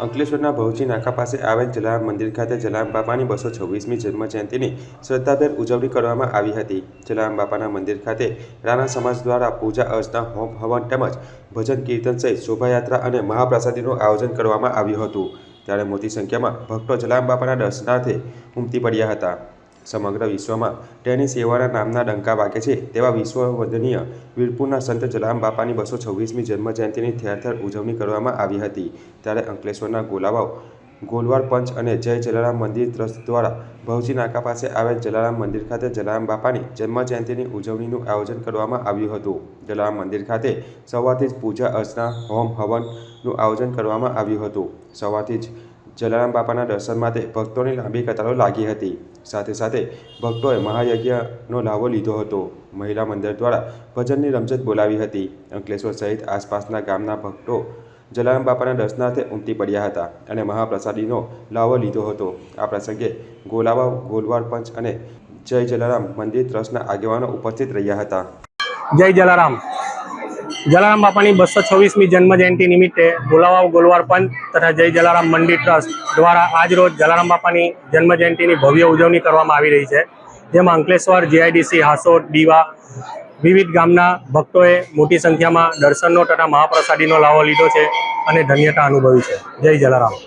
અંકલેશ્વરના ભવજી નાકા પાસે આવેલ જલારામ મંદિર ખાતે જલારામ બાપાની બસો છવ્વીસમી જન્મજયંતિની શ્રદ્ધાભેર ઉજવણી કરવામાં આવી હતી. જલારામ બાપાના મંદિર ખાતે રાણા સમાજ દ્વારા પૂજા અર્ચના, હોમ હવન તેમજ ભજન કીર્તન સહિત શોભાયાત્રા અને મહાપ્રસાદીનું આયોજન કરવામાં આવ્યું હતું. ત્યારે મોટી સંખ્યામાં ભક્તો જલારામ બાપાના દર્શનાર્થે ઉમટી પડ્યા હતા. સમગ્ર વિશ્વમાં તેની સેવાના નામના ડંકા વાગે છે. તેવા વિશ્વવદનીય વીરપુરના સંત જલારામ બાપાની બસો છવ્વીસમી જન્મજયંતિની થેરથેર ઉજવણી કરવામાં આવી હતી. ત્યારે અંકલેશ્વરના ગોલાવાવ ગોલવાર પંચ અને જય જલારામ મંદિર ટ્રસ્ટ દ્વારા ભવજી નાકા પાસે આવેલ જલારામ મંદિર ખાતે જલારામ બાપાની જન્મજયંતિની ઉજવણીનું આયોજન કરવામાં આવ્યું હતું. જલારામ મંદિર ખાતે સવારથી જ પૂજા, અર્ચના, હોમ હવનનું આયોજન કરવામાં આવ્યું હતું. સવારથી જ જલારામ બાપાના દર્શન માટે ભક્તોની લાંબી કતારો લાગી હતી. સાથે સાથે ભક્તોએ મહાયજ્ઞનો લાભો લીધો હતો. મહિલા મંદિર દ્વારા ભજનની રમઝટ બોલાવી હતી. અંકલેશ્વર સહિત આસપાસના ગામના ભક્તો જલારામ બાપાના દર્શનાર્થે ઉમટી પડ્યા હતા અને મહાપ્રસાદીનો લાવો લીધો હતો. આ પ્રસંગે ગોલાવા, ગોલવાડ પંચ અને જય જલારામ મંદિર ટ્રસ્ટના આગેવાનો ઉપસ્થિત રહ્યા હતા. જય જલારામ. જલારામ બાપાની બસો છવ્વીસમી જન્મજયંતિ નિમિત્તે ભોલાવાવ ગોલવાર પંથ તથા જય જલારામ મંદિર ટ્રસ્ટ દ્વારા આજ રોજ જલારામ બાપાની જન્મજયંતિની ભવ્ય ઉજવણી કરવામાં આવી રહી છે. જેમાં અંકલેશ્વર, જીઆઈડીસી હાસોદ દીવા વિવિધ ગામના ભક્તોએ મોટી સંખ્યામાં દર્શનનો તથા મહાપ્રસાદીનો લાવો લીધો છે અને ધન્યતા અનુભવી છે. જય જલારામ.